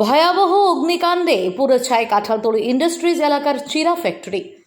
ভয়াবহ অগ্নিকাণ্ডে পুরো ছায় কাঁঠালতলি ইন্ডাস্ট্রিজ এলাকার চিরা ফ্যাক্টরি।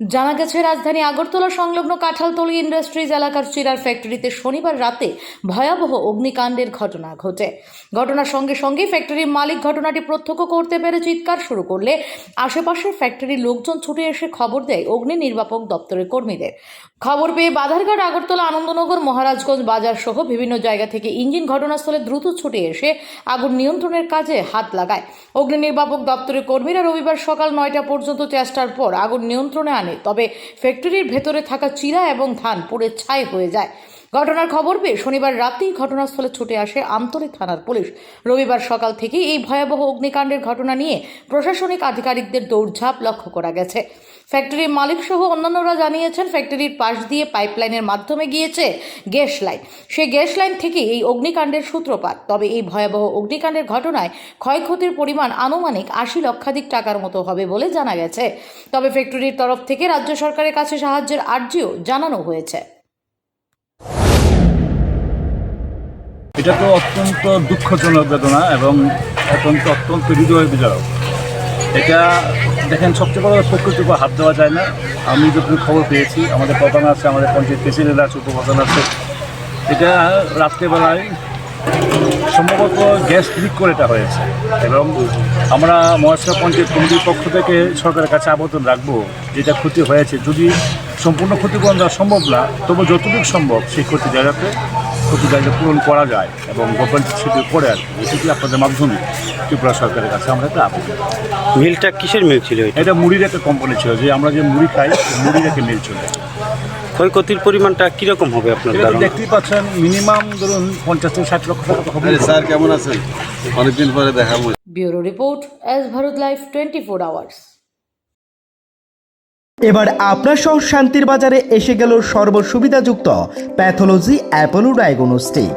জানা গেছে, রাজধানী আগরতলা সংলগ্ন কাঁঠালতলি ইন্ডাস্ট্রিজ এলাকার চিরার ফ্যাক্টরিতে শনিবার রাতে ভয়াবহ অগ্নিকাণ্ডের ঘটনা ঘটে। ঘটনার সঙ্গে সঙ্গে ফ্যাক্টরির মালিক ঘটনাটি প্রত্যক্ষ করতে পেরে চিৎকার শুরু করলে আশেপাশের ফ্যাক্টরির লোকজন ছুটে এসে খবর দেয় অগ্নি নির্বাপক দপ্তরের কর্মীদের। খবর পেয়ে বাধারঘাট, আগরতলা, আনন্দনগর, মহারাজগঞ্জ বাজার সহ বিভিন্ন জায়গা থেকে ইঞ্জিন ঘটনাস্থলে দ্রুত ছুটে এসে আগুন নিয়ন্ত্রণের কাজে হাত লাগায়। অগ্নি নির্বাপক দপ্তরের কর্মীরা রবিবার সকাল নয়টা পর্যন্ত চেষ্টার পর আগুন নিয়ন্ত্রণে আনে। তবে ফ্যাক্টরির ভেতরে থাকা চিরা এবং ধান পুড়ে ছাই হয়ে যায়। ঘটনার খবর পেয়ে শনিবার রাতেই ঘটনাস্থলে ছুটে আসে আমতলী থানার পুলিশ। রবিবার সকাল থেকেই এই ভয়াবহ অগ্নিকাণ্ডের ঘটনা নিয়ে প্রশাসনিক আধিকারিকদের দৌড়ঝাঁপ লক্ষ্য করা গেছে। ফ্যাক্টরির মালিক সহ অন্যান্যরা জানিয়েছেন, ফ্যাক্টরির পাশ দিয়ে পাইপলাইনের মাধ্যমে গিয়েছে গ্যাস লাইন। সেই গ্যাস লাইন থেকে এই অগ্নিকাণ্ডের সূত্রপাত। তবে এই ভয়াবহ অগ্নিকাণ্ডের ঘটনায় ক্ষয়ক্ষতির পরিমাণ আনুমানিক আশি লক্ষাধিক টাকার মতো হবে বলে জানা গেছে। তবে ফ্যাক্টরির তরফ থেকে রাজ্য সরকারের কাছে সাহায্যের আর্জিও জানানো হয়েছে। এটা তো অত্যন্ত দুঃখজনক বেদনা এবং অত্যন্ত অত্যন্ত হৃদয় বিজারক এটা দেখেন, সবচেয়ে বড় প্রকৃতির উপর হাত দেওয়া যায় না। আমি যখন খবর পেয়েছি, আমাদের প্রধান আছে, আমাদের পঞ্চায়েত প্রেসিডেন্ট আছে, উপপ্রধান আছে। এটা রাত্রেবেলায় সম্ভবত গ্যাস লিক করে এটা হয়েছে। এবং আমরা মহাশয় পঞ্চায়েত কমিটির পক্ষ থেকে সরকারের কাছে আবেদন রাখব যেটা ক্ষতি হয়েছে। যদি সম্পূর্ণ ক্ষতিপূরণ দেওয়া সম্ভব না, তবু যতটুকু সম্ভব সেই ক্ষতি জায়গাতে, ক্ষতি জায়গা পূরণ করা যায় এবং গভর্নমেন্ট সেটি করে আর কি আপনাদের মাধ্যমে? ত্রিপুরা সরকারের কাছে আমরা একটা আবেদন মিলটা কিসের মিল ছিল এটা? মুড়ির একটা কোম্পানি ছিল যে আমরা যে মুড়ি খাই মুড়ির একটা মিল ছিল। ক্ষয়ক্ষতির পরিমাণটা কীরকম হবে আপনার দেখতেই পাচ্ছেন মিনিমাম ধরুন পঞ্চাশ থেকে ষাট লক্ষ টাকা হবে। স্যার কেমন আছেন? অনেকদিন পরে দেখা bureau report S Bharat Life twenty four hours. এবার আপনার সহ শান্তির বাজারে এসে গেল সর্বসুবিধাযুক্ত প্যাথোলজি অ্যাপোলো ডায়াগনস্টিক।